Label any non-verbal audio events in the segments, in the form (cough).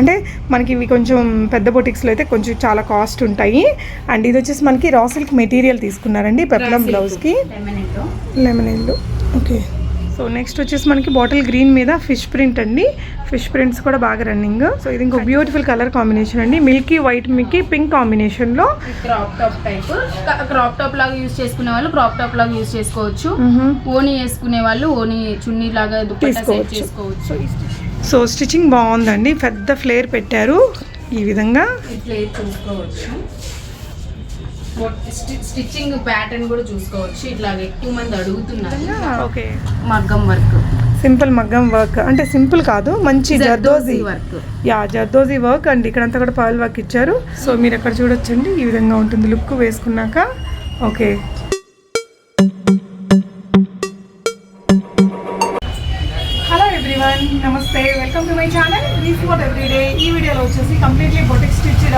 అంటే మనకి ఇవి కొంచెం పెద్ద బొటిక్స్లో అయితే కొంచెం చాలా కాస్ట్ ఉంటాయి. అండ్ ఇది వచ్చేసి మనకి రా సిల్క్ మెటీరియల్ తీసుకున్నారండి పెప్లం బ్లౌజ్కి. Lemon yellow okay. So next వచ్చేసి మనకి బాటిల్ గ్రీన్ మీద ఫిష్ ప్రింట్ అండి. ఫిష్ ప్రింట్స్ కూడా బాగా రన్నింగ్. సో ఇది ఇంకో బ్యూటిఫుల్ కలర్ కాంబినేషన్ అండి. మిల్కీ వైట్ మిల్కీ పింక్ కాంబినేషన్లో. Crop top type. Crop top లాగా యూజ్ చేసుకునే వాళ్ళు క్రాప్ టాప్ లాగా యూజ్ చేసుకోవచ్చు. ఓని వేసుకునే వాళ్ళు ఓని చున్నీ లాగా తీసుకోవచ్చు. చేసుకోవచ్చు. సో స్టిచ్చింగ్ బాగుందండి. పెద్ద ఫ్లేర్ పెట్టారు. ఈ విధంగా ఇట్లా చూసుకోవచ్చు. స్టిచ్చింగ్ ప్యాటర్న్ కూడా చూసుకోవచ్చు. ఇట్లాగ ఎక్కువ మంది అడుగుతున్నారు. ఓకే. మగ్గం వర్క్. సింపుల్ మగ్గం వర్క్. అంటే సింపుల్ కాదు మంచి zardozi work. Yeah zardozi work. అండి ఇక్కడంతా కూడా పర్ల్ వర్క్ ఇచ్చారు. సో మీరు ఎక్కడ చూడొచ్చండి. ఈ విధంగా ఉంటుంది లుక్ వేసుకున్నాక. Okay. What reef day everyday ఈ వీడియోలో వచ్చేసి completely boutique stitched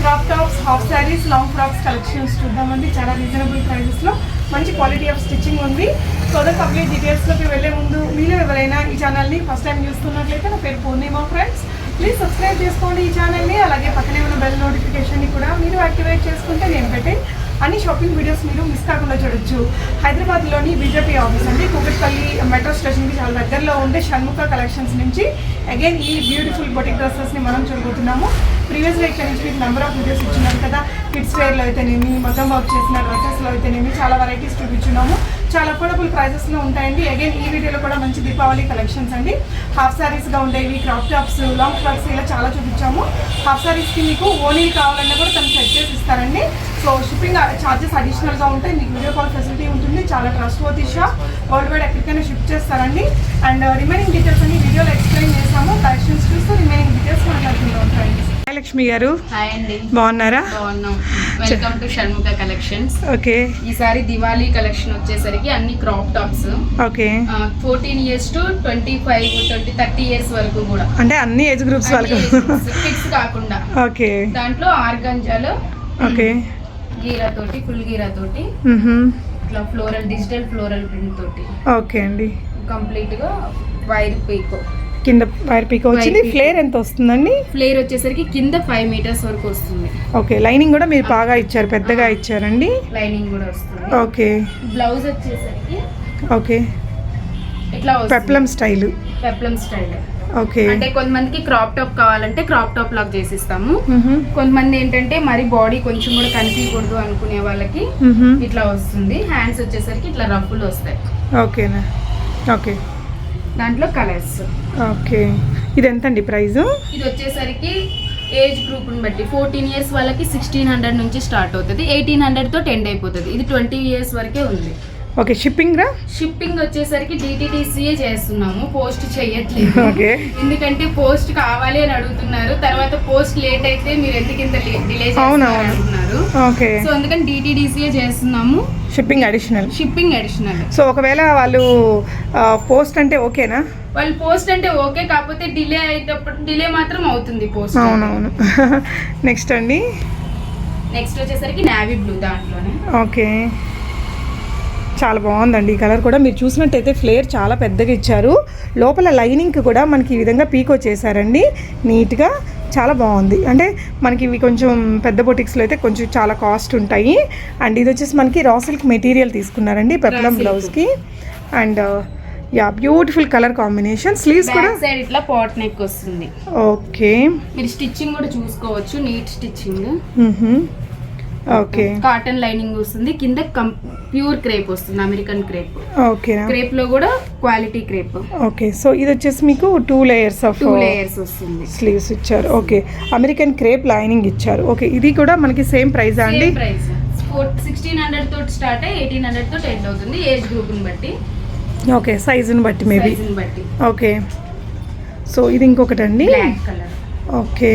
crop tops half saris long frocks collections చూద్దామండి. చాలా రీజనబుల్ ప్రైజెస్లో మంచి క్వాలిటీ ఆఫ్ స్టిచ్చింగ్ ఉంది. సో ద కంప్లీట్ డీటెయిల్స్లోకి వెళ్ళే ముందు మీలో ఎవరైనా ఈ ఛానల్ని ఫస్ట్ టైం చూస్తున్నట్లయితే నా పేరు పూర్ణిమ ఫ్రెండ్స్ ప్లీజ్ సబ్స్క్రైబ్ చేసుకోండి ఈ ఛానల్ని అలాగే పక్కనే ఉన్న బెల్ నోటిఫికేషన్ని కూడా మీరు యాక్టివేట్ చేసుకుంటే నేను పెట్టే అన్ని షాపింగ్ వీడియోస్ మీరు మిస్ కాకుండా చూడొచ్చు. హైదరాబాద్లోని బీజేపీ ఆఫీస్ అండి. కూకట్పల్లి మెట్రో స్టేషన్కి చాలా దగ్గరలో ఉండే షణ్ముఖ కలెక్షన్స్ నుంచి అగైన్ ఈ బ్యూటిఫుల్ బొటిక్ డ్రెస్సెస్ని మనం చూడబోతున్నాము. ప్రీవియస్గా ఇక్కడ నుంచి మీకు నెంబర్ ఆఫ్ వీడియోస్ ఇచ్చినారు కదా. కిడ్స్ వేర్లో అయితేనేమి మొత్తం వర్క్ చేసిన డ్రెస్సెస్లో అయితేనేమి చాలా వెరైటీస్ చూపించున్నాము. చాలా అఫోర్డబుల్ ప్రైజెస్లో ఉంటాయండి. అగైన్ ఈ వీడియోలో కూడా మంచి దీపావళి కలెక్షన్స్ అండి. హాఫ్ శారీస్గా ఉండేవి క్రాప్ టాప్స్ లాంగ్ ఫ్రాక్స్ ఇలా చాలా చూపించాము. హాఫ్ శారీస్కి మీకు ఓనీలు కావాలన్నా కూడా తను సెట్ చేసి ఇస్తారండి. సో షిప్పింగ్ ఛార్జెస్ అడిషనల్గా ఉంటాయి. మీకు వీడియో కాల్ ఫెసిలిటీ ఉంటుంది. చాలా trustworthy shop world wide ఎక్కడికైనా షిఫ్ట్ చేస్తారండి. అండ్ రిమైనింగ్ డీటెయిల్స్ అన్ని వీడియోలో ఎక్స్ప్లెయిన్ చేసాము కలెక్షన్స్ చూస్తూ రిమైనింగ్ డీటెయిల్స్ మాట్లాడుకుంటూ ఉంటాయండి లక్ష్మి గారు. హాయ్ అండి. బాగున్నారా? బాగున్నాం. Welcome to Shanmukha collections okay. ఈసారి దివాళీ కలెక్షన్ వచ్చేసరికి అన్ని crop tops okay. Fourteen years to twenty five twenty thirty years వరకు కూడా. అంటే అన్ని ఏజ్ గ్రూప్స్ వాళ్ళకి. ఫిక్స్ కాకుండా. ఓకే. దాంట్లో ఆర్గంజాలో ఓకే. గీరా తోటి ఫుల్ గీరా తోటి. ఇట్లా ఫ్లోరల్ డిజిటల్ ఫ్లోరల్ ప్రింట్ తోటి. ఓకే అండి. కంప్లీట్గా వైర్ పీకో. కింద వైర్ పీక్ వచ్చింది. ఫ్లేర్ ఎంత వస్తుందండి? ఫ్లేర్ వచ్చేసరికి కింద ఫైవ్ మీటర్స్ వరకు వస్తుంది. ఓకే లైనింగ్ కూడా మీరు బాగా ఇచ్చారు పెద్దగా ఇచ్చారండి. లైనింగ్ కూడా వస్తుంది. ఓకే. బ్లౌజ్ వచ్చేసరికి ఓకే. ఇట్లా peplum style. Peplum style. Okay. అంటే కొంతమందికి క్రాప్ టాప్ కావాలంటే క్రాప్ టాప్ లాగా చేసిస్తాము. కొంతమంది ఏంటంటే మరి బాడీ కొంచెం కూడా కనిపించకూడదు అనుకునే వాళ్ళకి. ఇట్లా వస్తుంది. హ్యాండ్స్ వచ్చేసరికి ఇట్లా రఫ్లు వస్తాయి. ఓకేనా? ఓకే. దాంట్లో కలర్స్ ఓకే. ఇది ఎంత అండి ప్రైజు? ఇది వచ్చేసరికి ఏజ్ గ్రూప్ని బట్టి ఫోర్టీన్ ఇయర్స్ వాళ్ళకి సిక్స్టీన్ హండ్రెడ్ నుంచి స్టార్ట్ అవుతుంది. ఎయిటీన్ హండ్రెడ్తో టెండ్ అయిపోతుంది. ఇది ట్వంటీ ఇయర్స్ వరకే ఉంది. ఓకే షిప్పింగ్ రా? షిప్పింగ్ వచ్చేసరికి డిటిడిసిఏ చేస్తున్నాము పోస్ట్ చేయట్లేదు. ఓకే. ఎందుకంటే పోస్ట్ కావాలి అని అడుగుతున్నారు తర్వాత పోస్ట్ లేట్ అయితే మీరు ఎందుకు ఇంత డిలే. అంటున్నారు ఓకే. సో అందుకని డిటిడిసిఏ చేస్తున్నాము. Shipping additional shipping additional so ఒకవేళ వాళ్ళు పోస్ట్ అంటే ఓకేనా? వాళ్ళు పోస్ట్ అంటే ఓకే కాకపోతే డిలే అయ్యేటప్పుడు డిలే మాత్రం అవుతుంది పోస్ట్. అవునవును. (laughs) నెక్స్ట్ అండి. నెక్స్ట్ వచ్చేసరికి నావీ బ్లూ దాంట్లోనే. ఓకే. చాలా బాగుందండి. ఈ కలర్ కూడా మీరు చూసినట్టయితే ఫ్లేర్ చాలా పెద్దగా ఇచ్చారు. లోపల లైనింగ్ కూడా మనకి ఈ విధంగా పీకో చేశారండి నీట్గా చాలా బాగుంది. అంటే మనకి ఇవి కొంచెం పెద్ద బొటిక్స్లో అయితే కొంచెం చాలా కాస్ట్ ఉంటాయి. అండ్ ఇది వచ్చేసి మనకి రా సిల్క్ మెటీరియల్ తీసుకున్నారండి పెప్లం. బ్లౌజ్కి and yeah beautiful colour combination sleeves కూడా సైడ్ ఇట్లా పాట్ నెక్ వస్తుంది. ఓకే మీరు స్టిచ్చింగ్ కూడా చూసుకోవచ్చు. నీట్ స్టిచ్చింగ్ కాటన్ లైనింగ్ వస్తుంది. కింద ప్యూర్ క్రేప్ వస్తుంది అమెరికన్ క్రేప్. ఓకేనా క్రేప్లో కూడా క్వాలిటీ క్రేప్. ఓకే. సో ఇది వచ్చేసి మీకు two layers of two layers వస్తుంది. స్లీవ్స్ ఇచ్చారు. ఓకే. అమెరికన్ క్రేప్ లైనింగ్ ఇచ్చారు. ఓకే. ఇది కూడా మనకి సేమ్ ప్రైస్ అండి? సిక్స్టీన్ హండ్రెడ్ తోటి స్టార్ట్ అయ్యి ఎయిటీన్ హండ్రెడ్ తోటి ఎండ్ అవుతుంది. ఏజ్ బట్టి. ఓకే. సైజుని బట్టి మేబీ. ఓకే. సో ఇది ఇంకొకటి అండి ఓకే.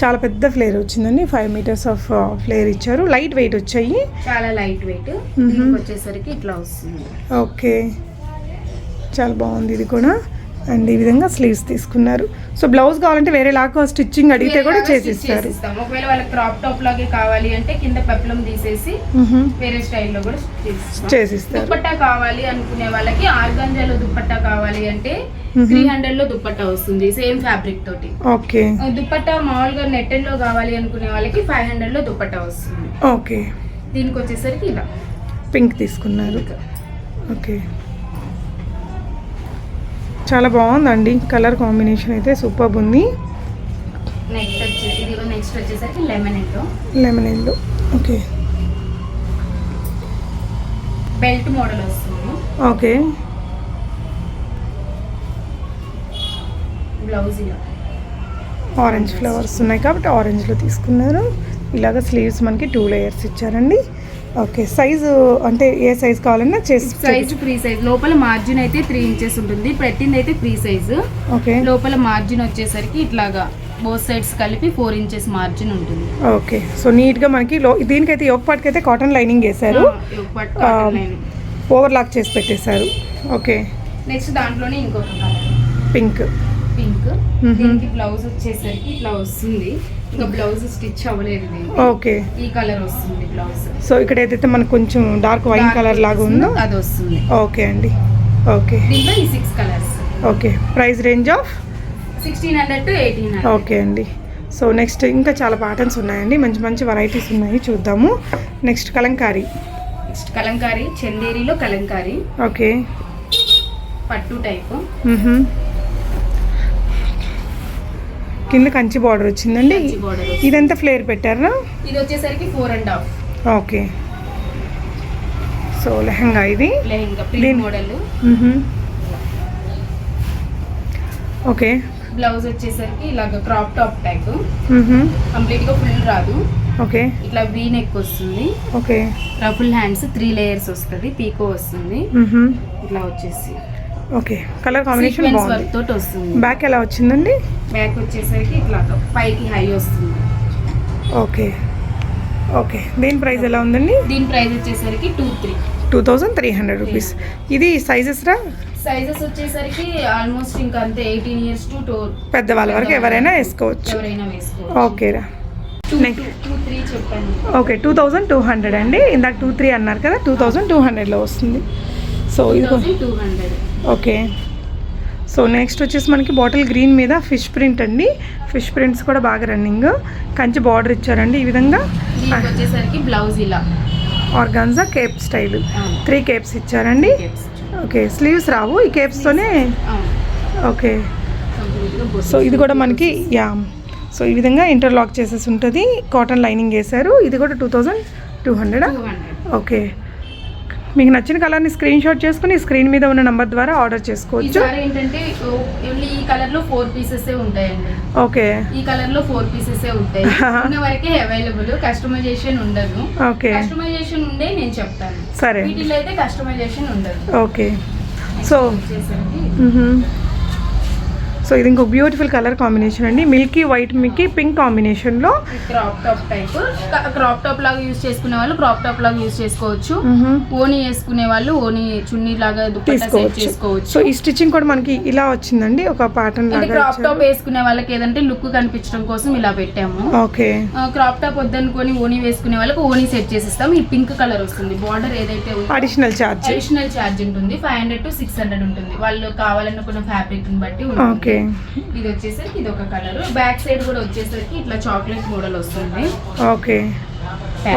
చాలా పెద్ద ఫ్లేర్ వచ్చిందండి. ఫైవ్ మీటర్స్ ఆఫ్ ఫ్లేర్ ఇచ్చారు. లైట్ వెయిట్ వచ్చాయి. చాలా లైట్ వెయిట్ వచ్చేసరికి ఇట్లా వస్తుంది. ఓకే. చాలా బాగుంది ఇది కూడా. అండ్ ఈ విధంగా స్లీవ్స్ తీసుకున్నారు. సో బ్లౌజ్ కావాలంటే వేరే లాగా స్టిచ్చింగ్ అడిగితే కూడా చేసిస్తారు. చేసిస్తాం. ఒకవేళ వాళ్ళకి క్రాప్ టాప్ లాగే కావాలి అంటే కింద పెప్లం తీసేసి. వేరే స్టైల్లో కూడా చేసిస్తాం. చేసిస్తారు దుపట్టా కావాలి అనుకునే వాళ్ళకి ఆర్గంజాలో దుపట్టా కావాలి అంటే త్రీ హండ్రెడ్లో దుప్పట్టా వస్తుంది సేమ్ ఫ్యాబ్రిక్ తోటి. ఓకే దుప్పట్టా మామూలుగా నెట్టెడ్లో కావాలి అనుకునే వాళ్ళకి ఫైవ్ హండ్రెడ్లో దుప్పట్టా వస్తుంది. ఓకే దీనికి వచ్చేసరికి ఇలా. పింక్ తీసుకున్నారు. ఓకే చాలా బాగుందండి. కలర్ కాంబినేషన్ అయితే సూపర్ ఉంది. నెక్స్ట్ వచ్చే ఇది నెక్స్ట్ వచ్చేసరికి lemon yellow lemon yellow okay belt model వస్తుంది. ఓకే బ్లౌజ్ ఇలా ఆరెంజ్ ఫ్లవర్స్ ఉన్నాయి కాబట్టి ఆరెంజ్లో తీసుకున్నారు ఇలాగ స్లీవ్స్ మనకి టూ లేయర్స్ ఇచ్చారండి. ఓకే సైజు అంటే ఏ సైజ్ కావాలన్నా చేసి సైజ్ ఫ్రీ సైజ్ లోపల మార్జిన్ అయితే త్రీ ఇంచెస్ ఉంటుంది. పెట్టింది అయితే ఫ్రీ సైజ్ ఓకే లోపల మార్జిన్ వచ్చేసరికి ఇట్లాగా బోత్ సైడ్స్ కలిపి ఫోర్ ఇంచెస్ మార్జిన్ ఉంటుంది. ఓకే సో నీట్గా మనకి లో దీనికైతే యోగ పాటికైతే కాటన్ లైనింగ్ వేశారు. ఆ, ఓవర్ లాక్ చేసి పెట్టేశారు. ఓకే నెక్స్ట్ దాంట్లోనే ఇంకొక పింక్ పింక్. దీనికి బ్లౌజ్ వచ్చేసరికి ఇట్లా వస్తుంది ఇంకా బ్లౌజ్ స్టిచ్ అవ్వలేదు ఓకే. ఈ కలర్ వస్తుంది బ్లౌజ్. సో ఇక్కడ ఏదైతే మనకు కొంచెం డార్క్ వైన్ కలర్ లాగా ఉందో? అది వస్తుంది. ఓకే అండి. ఓకే. దీంట్లో ఈ six colours okay. Price range of? Sixteen hundred to eighteen okay అండి. సో నెక్స్ట్ ఇంకా చాలా ప్యాటర్న్స్ ఉన్నాయండి. మంచి మంచి వెరైటీస్ ఉన్నాయి. చూద్దాము. నెక్స్ట్ కలంకారీ. నెక్స్ట్ కలంకారీ. చందేరిలో కలంకారీ. ఓకే. పట్టు టైప్. కింద కంచి బార్డర్ వచ్చిందండి. ఇదంతా ఫ్లేర్ పెట్టారా? ఇది వచ్చేసరికి four and half okay. So lehenga ఇది. మోడల్. ఓకే. బ్లౌజ్ వచ్చేసరికి ఇలాగ క్రాప్ టాప్ టైప్. కంప్లీట్గా ఫుల్ రాదు. ఓకే. ఇట్లా వీ నెక్ వస్తుంది. Okay. Ruffle hands three layers వస్తుంది. పీకో వస్తుంది. ఇట్లా వచ్చేసి. ఓకే కలర్ కాంబినేషన్ బాగుంది. వర్క్ తోటి వస్తుంది. బ్యాక్ ఎలా వచ్చిందండి? బ్యాక్ వచ్చేసరికి ఇట్లా పైకి హై వస్తుంది. Okay okay. దీని ప్రైస్ ఎలా ఉందండి? దీని ప్రైస్ వచ్చేసరికి two three two thousand three hundred rupees ఇది సైజెస్ రా? సైజెస్ వచ్చేసరికి ఆల్మోస్ట్ ఇంకా అంతే ఎయిటీన్ ఇయర్స్ టు టూ పెద్దవాళ్ళ వరకు ఎవరైనా వేసుకోవచ్చు. ఎవరైనా వేసుకోవచ్చు. ఓకే రా. Two okay thousand two hundred అండి. ఇందాక టూ త్రీ అన్నారు కదా టూ థౌజండ్ టూ హండ్రెడ్లో వస్తుంది. సో ఇది two hundred okay. So next వచ్చేసి మనకి బాటిల్ గ్రీన్ మీద ఫిష్ ప్రింట్ అండి. ఫిష్ ప్రింట్స్ కూడా బాగా రన్నింగ్ కంచి బార్డర్ ఇచ్చారండి ఈ విధంగా. వచ్చేసరికి బ్లౌజ్ ఇలా organza cape style three capes ఇచ్చారండి. ఓకే స్లీవ్స్ రావు. ఈ కేప్స్తోనే ఓకే. సో ఇది కూడా మనకి యా సో ఈ విధంగా ఇంటర్లాక్ చేసేసి ఉంటుంది. కాటన్ లైనింగ్ వేశారు. ఇది కూడా two thousand two hundred okay. మీకు నచ్చిన కలర్ని స్క్రీన్ షాట్ చేసుకుని స్క్రీన్ మీద ఉన్న నంబర్ ద్వారా ఆర్డర్ చేసుకోవచ్చు. ఏంటంటే ఓన్లీ ఈ కలర్లో ఫోర్ పీసెస్ ఉంటాయండి. ఓకే. ఈ కలర్లో ఫోర్ పీసెస్ ఉంటాయి. (laughs) ఉన్న వరకే అవైలబుల్ కస్టమైజేషన్ ఉండదు. ఓకే. కస్టమైజేషన్ ఉండే నేను చెప్తాను. సరే. వీటిలో అయితే కస్టమైజేషన్ ఉండదు. ఓకే. సో. సో ఇది ఇంకో బ్యూటిఫుల్ కలర్ కాంబినేషన్ అండి. మిల్కీ వైట్ మిల్కీ పింక్ కాంబినేషన్లో crop top type crop top లాగా యూజ్ చేసుకునే వాళ్ళు క్రాప్ టాప్ లాగా యూజ్ చేసుకోవచ్చు. ఓనీ వేసుకునే వాళ్ళు ఓనీ చున్నీ లాగా చేసుకోవచ్చు. సో ఈ స్టిచ్చింగ్ కూడా మనకి ఇలా వచ్చిందండి ఒక ప్యాటర్న్ లాగా క్రాప్. టాప్ వేసుకునే వాళ్ళకి ఏదంటే లుక్ కనిపించడం కోసం ఇలా పెట్టాము. ఓకే. క్రాప్ టాప్ వద్దనుకొని ఓనీ వేసుకునే వాళ్ళకి ఓనీ సెట్ చేసిస్తాం ఈ పింక్ కలర్ వస్తుంది. బార్డర్ ఏదైతే అడిషనల్ ఛార్జ్ అడిషనల్ ఛార్జ్ ఉంటుంది. Five hundred to six hundred ఉంటుంది. వాళ్ళు కావాలనుకున్న ఫ్యాబ్రిక్ బట్టి ఓకే. ఇది వచ్చేసరికి ఇది ఒక కలర్. బ్యాక్ సైడ్ కూడా వచ్చేసరికి ఇట్లా చాక్లెట్ మోడల్ వస్తుంది. ఓకే.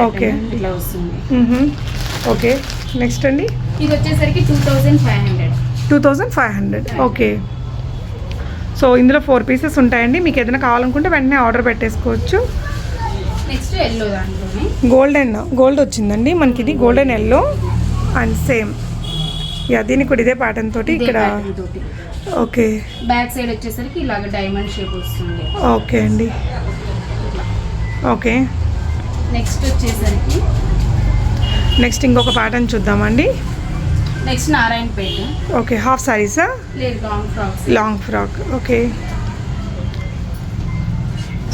Okay. ఇట్లా వస్తుంది. ఓకే. నెక్స్ట్ అండి? ఇది వచ్చేసరికి two thousand five hundred. Two thousand five hundred. Okay. So ఇందులో ఫోర్ పీసెస్ ఉంటాయండి. మీకు ఏదైనా కావాలనుకుంటే వెంటనే ఆర్డర్ పెట్టేసుకోవచ్చు. నెక్స్ట్ ఎల్లో దాంట్లోనే. గోల్డెన్ గోల్డ్ వచ్చిందండి. మనకి ఇది golden yellow and same. Yeah దీనికి కూడా ఇదే ప్యాటర్న్ తోటి ఇక్కడ ఓకే. బ్యాక్ సైడ్ వచ్చేసరికి ఇలాగ డైమండ్ షేప్ వస్తుంది. ఓకే అండి. ఓకే. నెక్స్ట్ వచ్చేసరికి నెక్స్ట్ ఇంకొక ప్యాటర్న్ చూద్దామండి. నెక్స్ట్ నారాయణపేట. ఓకే హాఫ్ సారీసా లేదు long frocks long frock okay.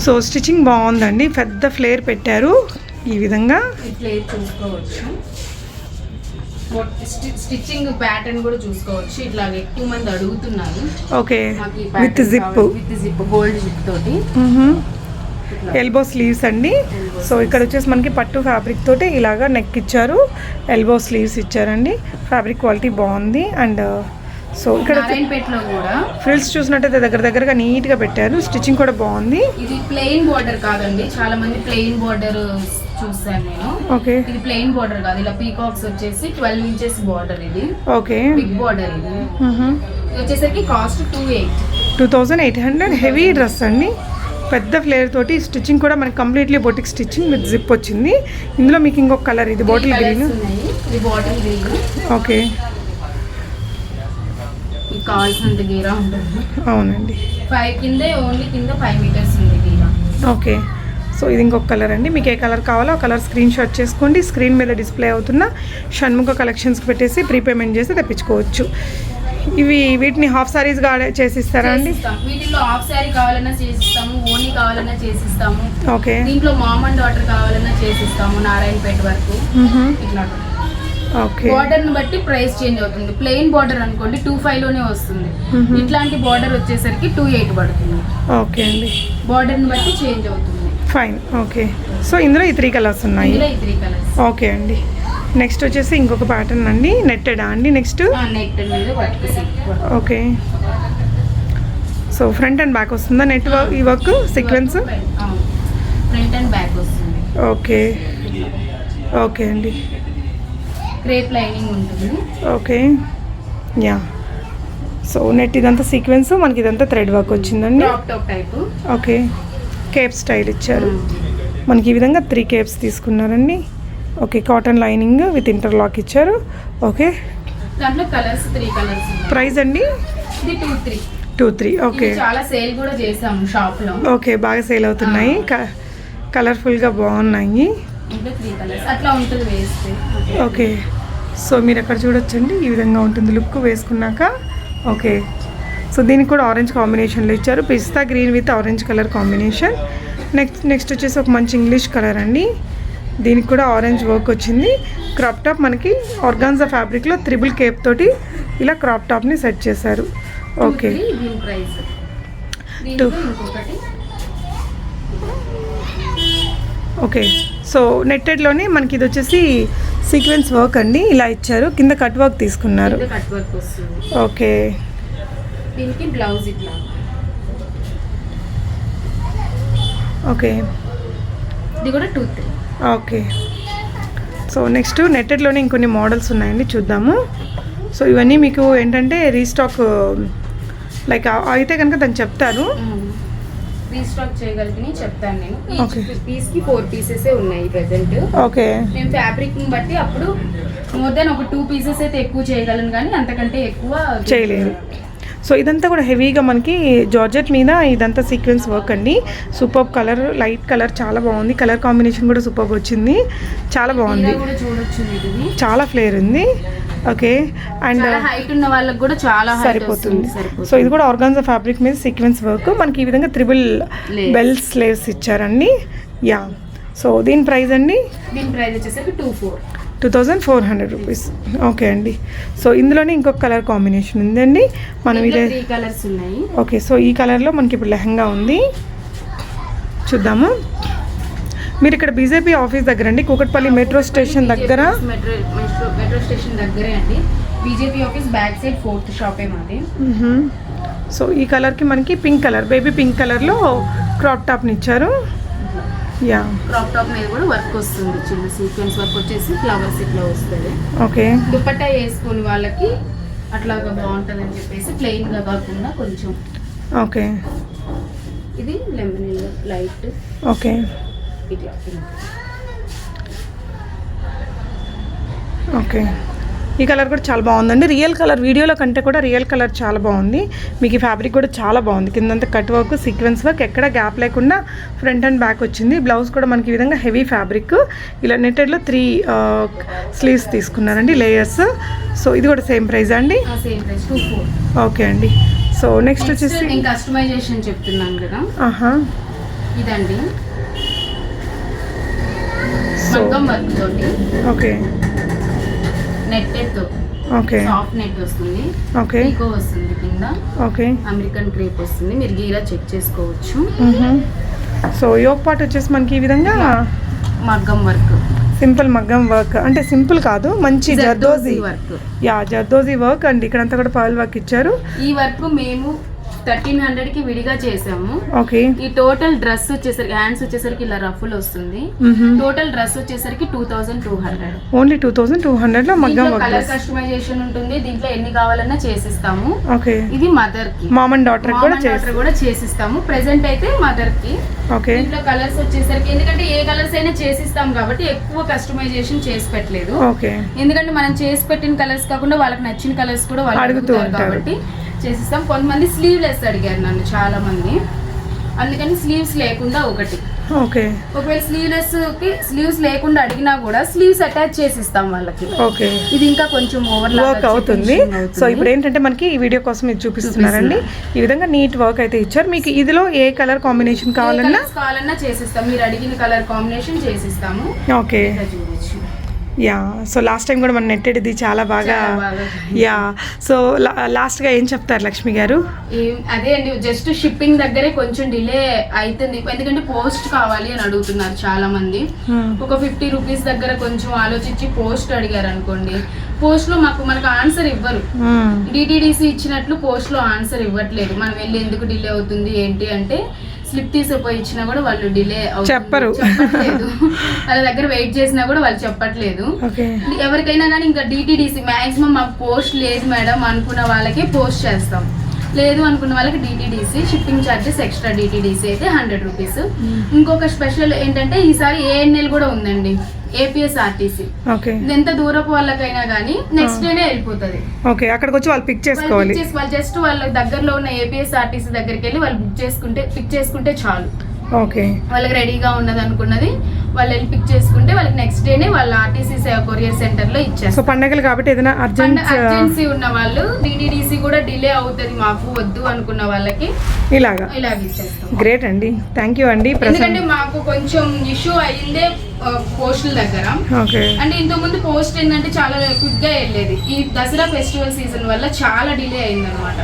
So stitching బాగుందండి. పెద్ద ఫ్లేర్ పెట్టారు. ఈ విధంగా ఇట్లా చూసుకోవచ్చు. స్టిచ్చింగ్ ప్యాటర్న్ కూడా చూసుకోవచ్చు. ఇట్లా ఎక్కువ మంది అడుగుతున్నారు. Okay. With zip. With zip gold zip తోటి. ఎల్బో స్లీవ్స్ అండి. సో ఇక్కడ వచ్చేసి మనకి పట్టు ఫ్యాబ్రిక్ తోటి ఇలాగా నెక్ ఇచ్చారు. ఎల్బో స్లీవ్స్ ఇచ్చారండి. ఫ్యాబ్రిక్ క్వాలిటీ బాగుంది. అండ్ సో ఇక్కడ నారాయణపేటలో కూడా. ఫ్రిల్స్ చూసినట్టయితే దగ్గర దగ్గరగా నీట్గా పెట్టారు. స్టిచ్చింగ్ కూడా బాగుంది. ఇది ప్లెయిన్ బార్డర్ కాదండి. చాలా మంది ప్లెయిన్ బార్డర్ చూసాను నేను. ఓకే ఇది ప్లెయిన్ బార్డర్ కాదు. ఇలా పీకాక్స్ వచ్చేసి ట్వెల్వ్ ఇంచెస్ బార్డర్ ఇది. ఓకే బిగ్ బార్డర్ ఇది. ఇది వచ్చేసరికి cost two eight two thousand eight hundred heavy dress అండి. పెద్ద ఫ్లేర్ తోటి స్టిచ్చింగ్ కూడా మనకి completely boutique stitching with zip వచ్చింది. ఇందులో మీకు ఇంకొక కలర్ ఇది బాటిల్ గ్రీన్ ఉన్నాయి. ఇది బాటిల్ గ్రీన్ ఓకే కావాల్సినంత గీరా ఉంటుంది. అవునండి. ఫైవ్ కిందే ఓన్లీ కింద ఫైవ్ మీటర్స్ ఉంది గీరా. ఓకే. సో ఇది ఇంకొక కలర్ అండి. మీకు ఏ కలర్ కావాలో ఆ కలర్ స్క్రీన్ షాట్ చేసుకోండి. స్క్రీన్ మీద డిస్ప్లే అవుతున్న షణ్ముఖ కలెక్షన్స్కి పెట్టేసి ప్రీపేమెంట్ చేసి తెప్పించుకోవచ్చు. ఇవి వీటిని హాఫ్ సారీస్గా చేసిస్తారా అండి. వీటిలో హాఫ్ శారీ కావాలన్నా చేసిస్తాము ఓనీ కావాలన్నా చేసిస్తాము. ఓకే. దీంట్లో మామ్ అండ్ డాటర్ కావాలన్నా చేసిస్తాము నారాయణపేట వరకు. ఇట్లా బార్డర్ని బట్టి ప్రైస్ చేంజ్ అవుతుంది. ప్లెయిన్ బార్డర్ అనుకోండి టూ ఫైవ్లోనే వస్తుంది. ఇట్లాంటి బార్డర్ వచ్చేసరికి టూ ఎయిట్ పడుతుంది. ఓకే అండి. బార్డర్ని బట్టి చేంజ్ అవుతుంది. ఫైన్ ఓకే సో ఇందులో ఈ త్రీ కలర్స్ ఉన్నాయి. ఇందులో ఈ త్రీ కలర్స్ ఓకే అండి. నెక్స్ట్ వచ్చేసి ఇంకొక ప్యాటర్న్ అండి. నెట్టెడా అండి? Next okay so front and back వస్తుందా? నెట్ వర్క్ ఈ work sequence front and back వస్తుంది. ఓకే ఓకే అండి. క్రేప్ లైనింగ్ ఉంటుంది. ఓకే. యా. సో నెట్ ఇదంతా సీక్వెన్స్ మనకి ఇదంతా థ్రెడ్ వర్క్ వచ్చిందండి. Top top type okay. Cape style ఇచ్చారు. మనకి ఈ విధంగా త్రీ కేప్స్ తీసుకున్నారండి. Okay cotton lining with interlock ఇచ్చారు. ఓకే. దాంట్లో కలర్స్ త్రీ కలర్స్ ప్రైస్ అండి? ఇది two three. Two three okay. చాలా సేల్ కూడా చేసాము షాప్లో ఓకే బాగా సేల్ అవుతున్నాయి. కలర్ఫుల్గా బాగున్నాయి. ఇంకా త్రీ కలర్స్ అట్లా ఉంటుంది వేస్తే ఓకే. సో మీరు అక్కడ చూడొచ్చండి? ఈ విధంగా ఉంటుంది లుక్ వేసుకున్నాక. ఓకే. సో దీనికి కూడా ఆరెంజ్ కాంబినేషన్లో ఇచ్చారు. పిస్తా green with orange colour combination next next వచ్చేసి ఒక మంచి ఇంగ్లీష్ కలర్ అండి. దీనికి కూడా ఆరెంజ్ వర్క్ వచ్చింది. క్రాప్ టాప్ మనకి ఆర్గాన్జా ఫ్యాబ్రిక్లో త్రిబుల్ కేప్ తోటి ఇలా క్రాప్ టాప్ని సెట్ చేశారు. ఓకే. ఇంకొకటి. ఓకే. సో నెట్టెడ్లోనే మనకి ఇది వచ్చేసి సీక్వెన్స్ వర్క్ అండి. ఇలా ఇచ్చారు. కింద కట్ వర్క్ తీసుకున్నారు. కింద కట్ వర్క్ వస్తుంది. ఓకే. దీనికి బ్లౌజ్ ఇట్లా. ఓకే. ఇది కూడా two three. Okay. So next నెట్టెడ్లోనే ఇంకొన్ని మోడల్స్ ఉన్నాయండి. చూద్దాము. సో ఇవన్నీ మీకు ఏంటంటే రీస్టాక్ లైక్ అయితే కనుక దాన్ని చెప్తారు రీస్టాక్ చేయగలిగిన చెప్తాను నేను. ఈచ్ పీస్కి ఫోర్ పీసెస్ ఉన్నాయి ప్రెసెంట్ ఓకే మేము ఫ్యాబ్రిక్ని బట్టి అప్పుడు మోర్ దెన్ ఒక టూ పీసెస్ అయితే ఎక్కువ చేయగలను కానీ అంతకంటే ఎక్కువ చేయలేరు సో ఇదంతా కూడా హెవీగా మనకి జార్జెట్ మీద ఇదంతా సీక్వెన్స్ వర్క్ అండి. సూపర్ కలర్ లైట్ కలర్ చాలా బాగుంది. కలర్ కాంబినేషన్ కూడా సూపర్ వచ్చింది. చాలా బాగుంది. చాలా ఫ్లేర్ ఉంది. ఓకే? అండ్ హైట్ ఉన్న వాళ్ళకి కూడా చాలా సరిపోతుంది. సో ఇది కూడా ఆర్గాన్జా ఫ్యాబ్రిక్ మీద సీక్వెన్స్ వర్క్. మనకి ఈ విధంగా త్రిబుల్. బెల్ స్లేవ్స్ ఇచ్చారండి. యా. సో దీని ప్రైస్ అండి? దీని ప్రైస్ వచ్చేసరికి two four two thousand four hundred rupees okay అండి. సో ఇందులోనే ఇంకొక కలర్ కాంబినేషన్ ఉందండి. మనం ఇదే కలర్స్ ఉన్నాయి. ఓకే. సో ఈ కలర్లో మనకి ఇప్పుడు లెహంగా ఉంది. చూద్దాము. మీరు ఇక్కడ బీజేపీ ఆఫీస్ దగ్గర అండి కూకట్పల్లి మెట్రో స్టేషన్ దగ్గర? మెట్రో స్టేషన్ దగ్గరే అండి. BJP office back side fourth షాపే మాది. సో ఈ కలర్కి మనకి పింక్ కలర్ బేబీ పింక్ కలర్లో క్రాప్ టాప్ని ఇచ్చారు. యా క్రాప్ టాప్ మీద కూడా వర్క్ వస్తుంది చిన్న సీక్వెన్స్ వర్క్ వచ్చేసి ఫ్లవర్స్ ఇట్లా వస్తుంది. ఓకే. దుపట్టా వేసుకుని వాళ్ళకి అట్లాగా బాగుంటుంది అని చెప్పేసి ప్లెయిన్గా కాకుండా కొంచెం. ఓకే. ఇది లెమన్ లైట్ ఓకే. ఇట్లా. ఓకే ఈ కలర్ కూడా చాలా బాగుందండి. రియల్ కలర్ వీడియోలో కంటే కూడా రియల్ కలర్ చాలా బాగుంది. మీకు ఈ ఫ్యాబ్రిక్ కూడా చాలా బాగుంది. కిందంతా కట్ వర్క్ సీక్వెన్స్ వర్క్ ఎక్కడ గ్యాప్ లేకుండా ఫ్రంట్ అండ్ బ్యాక్ వచ్చింది. బ్లౌజ్ కూడా మనకి ఈ విధంగా హెవీ ఫ్యాబ్రిక్ ఇలా నెట్టెడ్లో త్రీ స్లీవ్స్ తీసుకున్నారండి లేయర్స్ సో ఇది కూడా సేమ్ ప్రైస్ అండి? ఓకే అండి. సో నెక్స్ట్ వచ్చేసి కస్టమైజేషన్ చెప్తున్నాను కదా. ఇదండి. మగ్గం వర్క్ తోటి. ఓకే. తో. ఓకే. సాఫ్ట్ నెట్ వస్తుంది. ఓకే. పీకో వస్తుంది కింద. ఓకే. అమెరికన్ క్రేప్ వస్తుంది. మీరు గీరా చెక్ చేసుకోవచ్చు. సో యోగ్ పార్ట్ వచ్చేసి మనకి ఈ విధంగా మగ్గం వర్క్. సింపుల్ మగ్గం వర్క్. అంటే సింపుల్ కాదు మంచి zardozi work. Yeah zardozi work అండి ఇక్కడంతా కూడా పర్ల్ వర్క్ ఇచ్చారు. ఈ వర్క్ మేము థర్టీన్ హండ్రెడ్కి విడిగా చేసాము ఓకే. ఈ టోటల్ డ్రెస్ వచ్చేసరికి హ్యాండ్స్ వచ్చేసరికి ఇలా రఫుల్ వస్తుంది. టోటల్ డ్రెస్ వచ్చేసరికి two thousand two hundred. Only two thousand two హండ్రెడ్లో మగ్గం దీంట్లో వర్క్ కలర్ కస్టమైజేషన్ ఉంటుంది. దీంట్లో ఎన్ని కావాలన్నా చేసిస్తాము. ఓకే. ఇది మదర్కి మామ్ అండ్ డాటర్ కూడా కూడా చేసిస్తాము. ప్రెసెంట్ అయితే మదర్కి ఓకే. దీంట్లో కలర్స్ వచ్చేసరికి ఎందుకంటే ఏ కలర్స్ అయినా చేసిస్తాం కాబట్టి ఎక్కువ కస్టమైజేషన్ చేసి పెట్టలేదు. ఓకే. ఎందుకంటే మనం చేసి పెట్టిన కలర్స్ కాకుండా వాళ్ళకి నచ్చిన కలర్స్ కూడా వాళ్ళు అడుగుతూ అడుగుతారు. కాబట్టి చేసిస్తాం. కొంతమంది స్లీవ్లెస్ అడిగారు నన్ను చాలా మంది అందుకని స్లీవ్స్ లేకుండా ఒకటి. ఓకే. ఒకవేళ స్లీవ్లెస్కి స్లీవ్స్ లేకుండా అడిగినా కూడా స్లీవ్స్ అటాచ్ చేసిస్తాం వాళ్ళకి. ఓకే. ఇది ఇంకా కొంచెం ఓవర్ వర్క్ అవుతుంది. సో ఇప్పుడు ఏంటంటే మనకి ఈ వీడియో కోసం ఇది చూపిస్తున్నారండి. ఈ విధంగా నీట్ వర్క్ అయితే ఇచ్చారు. మీకు ఇదిలో ఏ కలర్ కాంబినేషన్ కావాలన్నా? కావాలన్నా చేసిస్తాం. మీరు అడిగిన colour combination చేసిస్తాము. Okay. Yeah so last time కూడా మనం నెట్టెడ్ ఇది చాలా బాగా. యా సో లాస్ట్గా ఏం చెప్తారు లక్ష్మి గారు? అదే అండి జస్ట్ షిప్పింగ్ దగ్గరే కొంచెం డిలే అవుతుంది ఎందుకంటే పోస్ట్ కావాలి అని అడుగుతున్నారు చాలా మంది Hmm. ఒక ఫిఫ్టీ రూపీస్ దగ్గర కొంచెం ఆలోచించి పోస్ట్ అడిగారు అనుకోండి. పోస్ట్లో మాకు మనకు ఆన్సర్ ఇవ్వరు. డిటిడిసి ఇచ్చినట్లు పోస్ట్లో ఆన్సర్ ఇవ్వట్లేదు. మనం వెళ్ళి ఎందుకు డిలే అవుతుంది ఏంటి అంటే స్లిప్ తీసుకుపోయి ఇచ్చినా కూడా వాళ్ళు డిలే చెప్పరు. వాళ్ళ దగ్గర వెయిట్ చేసినా కూడా వాళ్ళు చెప్పట్లేదు. ఎవరికైనా కానీ ఇంకా డిటిడిసి మాక్సిమం మాకు పోస్ట్ లేదు మేడం అనుకున్న వాళ్ళకి పోస్ట్ చేస్తాం. లేదు అనుకున్న వాళ్ళకి DTDC shipping charges extra DTDC అయితే హండ్రెడ్ రూపీస్. ఇంకొక స్పెషల్ ఏంటంటే ఈసారి ఏఎన్ఎల్ కూడా ఉందండి. ఏపీఎస్ ఆర్టీసీ ఓకే ఇది ఎంత దూరపు వాళ్ళకైనా కానీ నెక్స్ట్ డేనే వెళ్ళిపోతుంది. ఓకే అక్కడికి వచ్చి వాళ్ళు పిక్ చేసుకోవాలి. వాళ్ళు జస్ట్ వాళ్ళ దగ్గరలో ఉన్న ఏపీఎస్ ఆర్టీసీ దగ్గరికి వెళ్ళి వాళ్ళు బుక్ చేసుకుంటే పిక్ చేసుకుంటే చాలు. ఓకే వాళ్ళకి రెడీగా ఉన్నది అనుకున్నది వాళ్ళు వెళ్ళి పిక్ చేసుకుంటే వాళ్ళకి నెక్స్ట్ డేనే వాళ్ళ ఆర్టీసీ కొరియర్ సెంటర్లో సో ఇచ్చేస్తారు పండగలు కాబట్టి ఏదైనా అర్జెంట్ అర్జెన్సీ ఉన్న వాళ్ళు డిటిడిసి కూడా డిలే అవుతుంది మాకు వద్దు అనుకున్న వాళ్ళకి ఇలాగా. ఇలాగ ఇచ్చేస్తాం. గ్రేట్ అండి. థ్యాంక్ యూ అండి ఎందుకంటే మాకు కొంచెం ఇష్యూ అయ్యిందే పోస్టుల దగ్గర. ఓకే. అంటే ఇంతకు ముందు పోస్ట్ ఏంటంటే చాలా క్విక్గా వెళ్ళేది. ఈ దసరా ఫెస్టివల్ సీజన్ వల్ల చాలా డిలే అయింది అనమాట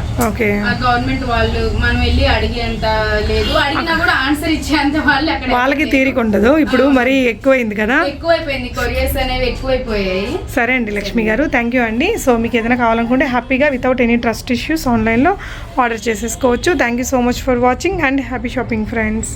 గవర్నమెంట్ వాళ్ళు మనం వెళ్ళి అడిగేంత లేదు. అడిగినా కూడా ఆన్సర్ ఇచ్చేంత వాళ్ళు అక్కడ వాళ్ళకి తీరిక ఉండదు. ఇప్పుడు మరీ ఎక్కువైంది కదా? ఎక్కువైపోయింది. కొరియర్స్ అనేవి ఎక్కువైపోయాయి. సరే అండి లక్ష్మి గారు థ్యాంక్ యూ అండి. సో మీకు ఏదైనా కావాలనుకుంటే హ్యాపీగా వితౌట్ ఎనీ ట్రస్ట్ ఇష్యూస్ ఆన్లైన్లో ఆర్డర్ చేసేసుకోవచ్చు. Thank you so much for watching and happy shopping friends